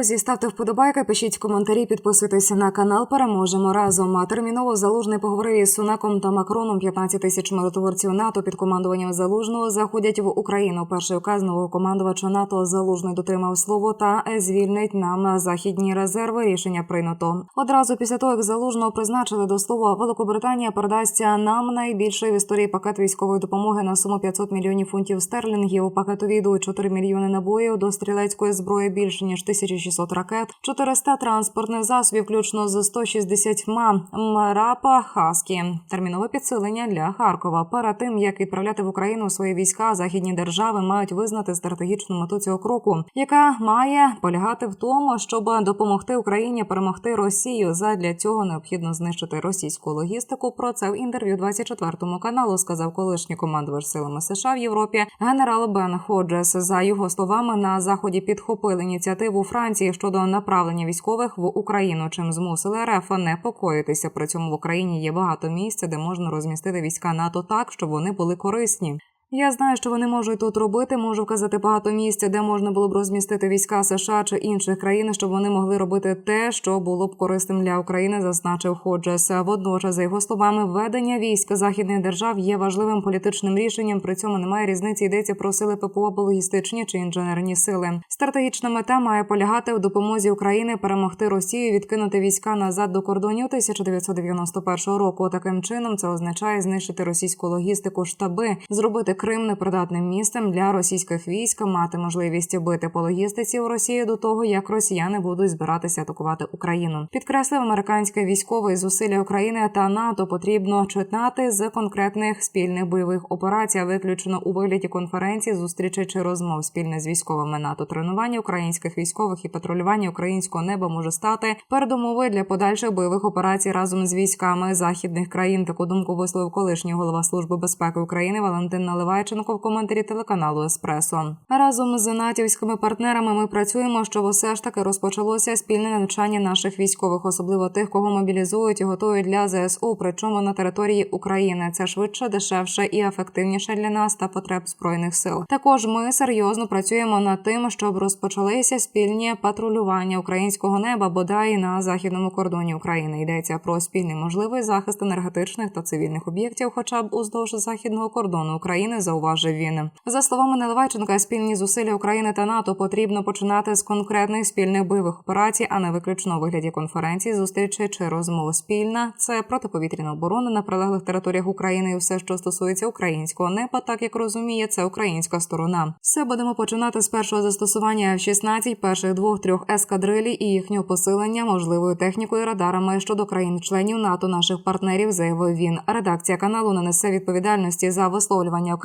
Друзі, ставте вподобайки, пишіть коментарі, підписуйтесь на канал. Переможемо разом. А терміново залужний поговорив із Сунаком та Макроном. 15 тисяч миротворців НАТО під командуванням залужного заходять в Україну. Перший указ нового командувача НАТО залужний дотримав слово та звільнить нам західні резерви. Рішення прийнято одразу після того, як залужного призначили до слова, Великобританія передасться нам найбільший в історії пакет військової допомоги на суму 500 мільйонів фунтів стерлінгів. Пакету війдуть 4 мільйони набоїв до стрілецької зброї більше ніж 1600 ракет, 400 транспортних засобів, включно з 160 мрапа хаскі. Термінове підсилення для Харкова. Перед тим як відправляти в Україну свої війська, західні держави мають визнати стратегічну мету цього кроку, яка має полягати в тому, щоб допомогти Україні перемогти Росію. Задля цього необхідно знищити російську логістику. Про це в інтерв'ю 24 каналу сказав колишній командувач силами США в Європі генерал Бен Ходжес. За його словами, на заході підхопили ініціативу Франції щодо направлення військових в Україну, чим змусили РФ непокоїтися. При цьому в Україні є багато місць, де можна розмістити війська НАТО так, щоб вони були корисні. Я знаю, що вони можуть тут робити. Можу вказати багато місць, де можна було б розмістити війська США чи інших країн, щоб вони могли робити те, що було б корисним для України, зазначив Ходжес. Водночас, за його словами, введення військ західних держав є важливим політичним рішенням. При цьому немає різниці. Йдеться про сили ППО або логістичні чи інженерні сили. Стратегічна мета має полягати в допомозі України перемогти Росію, відкинути війська назад до кордонів 1991 року. Таким чином це означає знищити російську логістику, штаби, зробити Крим непридатним місцем для російських військ, мати можливість бити по логістиці у Росії до того, як росіяни будуть збиратися атакувати Україну. Підкреслив американське військове зусилля України та НАТО потрібно читати з конкретних спільних бойових операцій, виключно у вигляді конференцій, зустрічей чи розмов спільне з військовими НАТО. Тренування українських військових і патрулювання українського неба може стати передумовою для подальших бойових операцій разом з військами західних країн. Таку думку висловив колишній голова служби безпеки України Валентин Наливайченко в коментарі телеканалу Еспресо. Разом з натівськими партнерами ми працюємо, щоб все ж таки розпочалося спільне навчання наших військових, особливо тих, кого мобілізують і готують для ЗСУ. Причому на території України це швидше, дешевше і ефективніше для нас та потреб збройних сил. Також ми серйозно працюємо над тим, щоб розпочалися спільні патрулювання українського неба, бодай на західному кордоні України. Йдеться про спільний можливий захист енергетичних та цивільних об'єктів, хоча б уздовж західного кордону України, зауважив він. За словами Наливайченка, спільні зусилля України та НАТО потрібно починати з конкретних спільних бойових операцій, а не виключно у вигляді конференцій, зустрічей чи розмов. Спільна це протиповітряна оборона на прилеглих територіях України і все, що стосується українського неба, так як розуміє, це українська сторона. Все будемо починати з першого застосування F-16, перших двох-трьох ескадрилі і їхнього посилення можливою технікою радарами щодо країн-членів НАТО, наших партнерів, заявив він. Редакція каналу не несе відповідальності за висловлювання